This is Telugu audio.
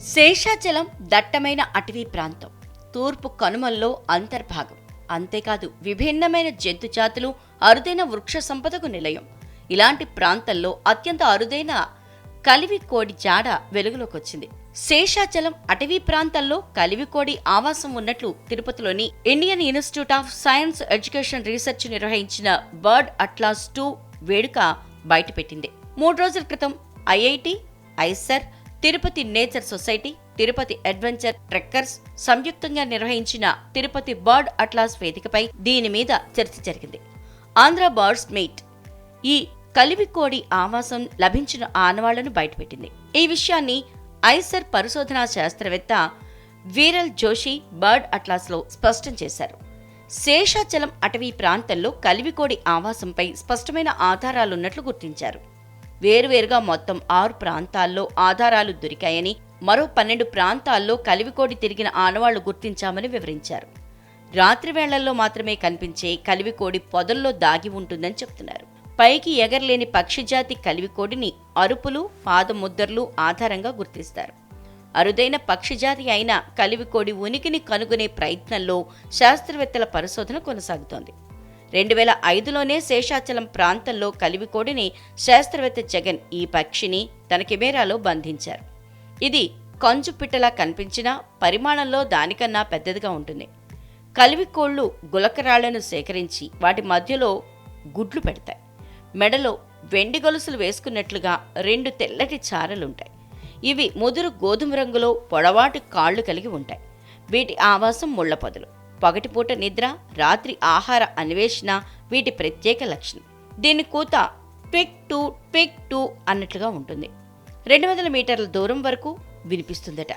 శేషాచలం దట్టమైన అటవీ ప్రాంతం. తూర్పు కనుమల్లో అంతర్భాగం. అంతేకాదు విభిన్నమైన జంతు జాతులు అరుదైన వృక్ష సంపదకు నిలయం. ఇలాంటి ప్రాంతంలో అత్యంత అరుదైన కలివికోడి జాడ వెలుగులోకి వచ్చింది శేషాచలం అటవీ ప్రాంతంలో కలివికోడి ఆవాసం ఉన్నట్లు తిరుపతిలోని Indian Institute of Science Education Research నిర్వహించిన బర్డ్ అట్లాస్ టూ వేడుక బయటపెట్టింది. మూడు రోజుల క్రితం IIT IISER Tirupati nature society Tirupati adventure trekkers సంయుక్తంగా నిర్వహించిన తిరుపతి బర్డ్ అట్లాస్ వేదికపై దీని మీద చర్చ జరిగింది. Andhra birds meet. ఈ కలివికోడి ఆవాసం లభించిన ఆనవాళ్ళను బయటపెట్టింది. ఈ విషయాన్ని ఐసర్ పరిశోధనా శాస్త్రవేత్త వీరల్ జోషి బర్డ్ అట్లాస్లో స్పష్టం చేశారు. శేషాచలం అటవీ ప్రాంతంలో కలివికోడి ఆవాసంపై స్పష్టమైన ఆధారాలున్నట్లు గుర్తించారు. వేరువేరుగా మొత్తం ఆరు ప్రాంతాల్లో ఆధారాలు దొరికాయని మరో పన్నెండు ప్రాంతాల్లో కలివికోడి తిరిగిన ఆనవాళ్ళు గుర్తించామని వివరించారు. రాత్రి వేళల్లో మాత్రమే కనిపించే కలివికోడి పొదల్లో దాగి ఉంటుందని చెప్తున్నారు. పైకి ఎగరలేని పక్షిజాతి కలివికోడిని అరుపులు పాదముద్దర్లు ఆధారంగా గుర్తిస్తారు. అరుదైన పక్షిజాతి అయిన కలివికోడి ఉనికిని కనుగొనే ప్రయత్నంలో శాస్త్రవేత్తల పరిశోధన కొనసాగుతోంది. రెండు వేల ఐదులోనే శేషాచలం ప్రాంతంలో కలివికోడిని శాస్త్రవేత్త జగన్ ఈ పక్షిని తన కెమెరాలో బంధించారు. ఇది కంచు పిట్టలా కనిపించినా పరిమాణంలో దానికన్నా పెద్దదిగా ఉంటుంది. కలివికోళ్ళు గులకరాళ్ళను సేకరించి వాటి మధ్యలో గుడ్లు పెడతాయి. మెడలో వెండి గొలుసులు వేసుకున్నట్లుగా రెండు తెల్లటి చారలుంటాయి. ఇవి ముదురు గోధుమ రంగులో పొడవాటి కాళ్ళు కలిగి ఉంటాయి. వీటి ఆవాసం ముళ్ళ పొదలు. పగటిపూట నిద్ర రాత్రి ఆహార అన్వేషణ వీటి ప్రత్యేక లక్షణం. దీని కూత పిక్ టు పిక్ టు అన్నట్లుగా ఉంటుంది. రెండు వందల మీటర్ల దూరం వరకు వినిపిస్తుందట.